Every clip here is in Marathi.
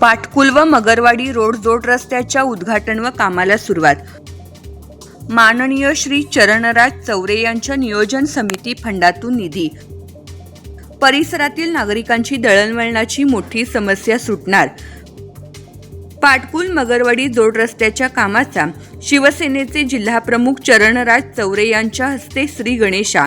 पाटकुल व मगरवाडी रोड जोड रस्त्याच्या उद्घाटन व कामाला सुरुवात. माननीय श्री चरणराज चौरे यांच्या नियोजन समिती फंडातून निधी. परिसरातील नागरिकांची दळणवळणाची मोठी समस्या सुटणार. पाटकुल मगरवाडी जोड रस्त्याच्या कामाचा शिवसेनेचे जिल्हाप्रमुख चरणराज चौरे यांच्या हस्ते श्री गणेशा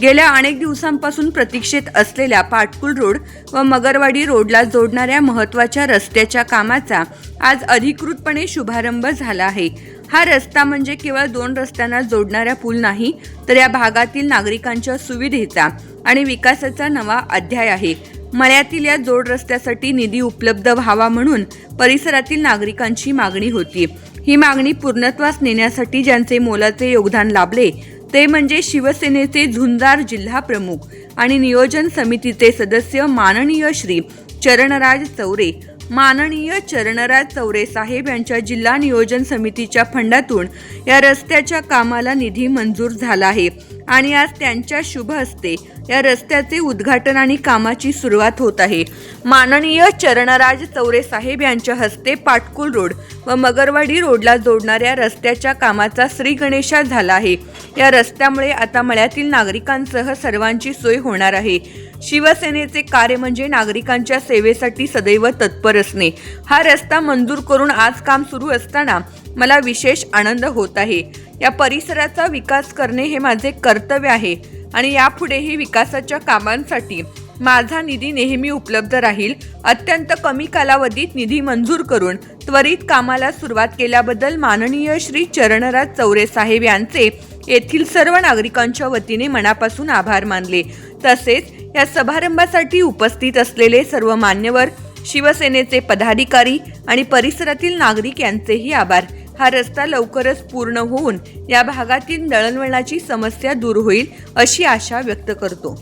गेल्या अनेक दिवसांपासून प्रतीक्षेत असलेल्या पाटकुल रोड व मगरवाडी रोडला जोडणाऱ्या महत्त्वाच्या रस्त्याच्या कामाचा आज अधिकृतपणे शुभारंभ झाला आहे. हा रस्ता म्हणजे केवळ दोन रस्त्यांना जोडणारा पूल नाही तर या भागातील नागरिकांच्या सुविधेचा आणि विकासाचा नवा अध्याय आहे. मळ्यातील या जोड रस्त्यासाठी निधी उपलब्ध व्हावा म्हणून परिसरातील नागरिकांची मागणी होती. ही मागणी पूर्णत्वास नेण्यासाठी ज्यांचे मोलाचे योगदान लाभले ते म्हणजे शिवसेनेचे झुंजार जिल्हा प्रमुख आणि नियोजन समितीचे सदस्य माननीय श्री चरणराज चौरे. माननीय चरणराज चौरे साहेब यांच्या जिल्हा नियोजन समितीच्या फंडातून या रस्त्याच्या कामाला निधी मंजूर झाला आहे. आणि आज त्यांच्या शुभ हस्ते या रस्त्याचे उद्घाटन आणि कामाची सुरुवात होत आहे. माननीय चरणराज चौरे साहेब यांच्या हस्ते पाटकुल रोड व मगरवाडी रोडला जोडणाऱ्या रस्त्याच्या कामाचा श्री गणेशा झाला आहे. या रस्त्यामुळे आता मळ्यातील नागरिकांसह सर्वांची सोय होणार आहे. शिवसेनेचे कार्य म्हणजे नागरिकांच्या सेवेसाठी सदैव तत्पर असणे. हा रस्ता मंजूर करून आज काम सुरू असताना मला विशेष आनंद होत आहे. या परिसराचा विकास करणे हे माझे कर्तव्य आहे आणि यापुढेही विकासाच्या कामांसाठी माझा निधी नेहमी उपलब्ध राहील. अत्यंत कमी कालावधीत निधी मंजूर करून त्वरित कामाला सुरुवात केल्याबद्दल माननीय श्री चरणराज चौरे साहेब यांचे येथील सर्व नागरिकांच्या वतीने मनापासून आभार मानले. तसेच या समारंभासाठी उपस्थित असलेले सर्व मान्यवर शिवसेनेचे पदाधिकारी आणि परिसरातील नागरिक यांचेही आभार. हा रस्ता लवकरच पूर्ण होऊन या भागातील दळणवळणाची समस्या दूर होईल अशी आशा व्यक्त करतो.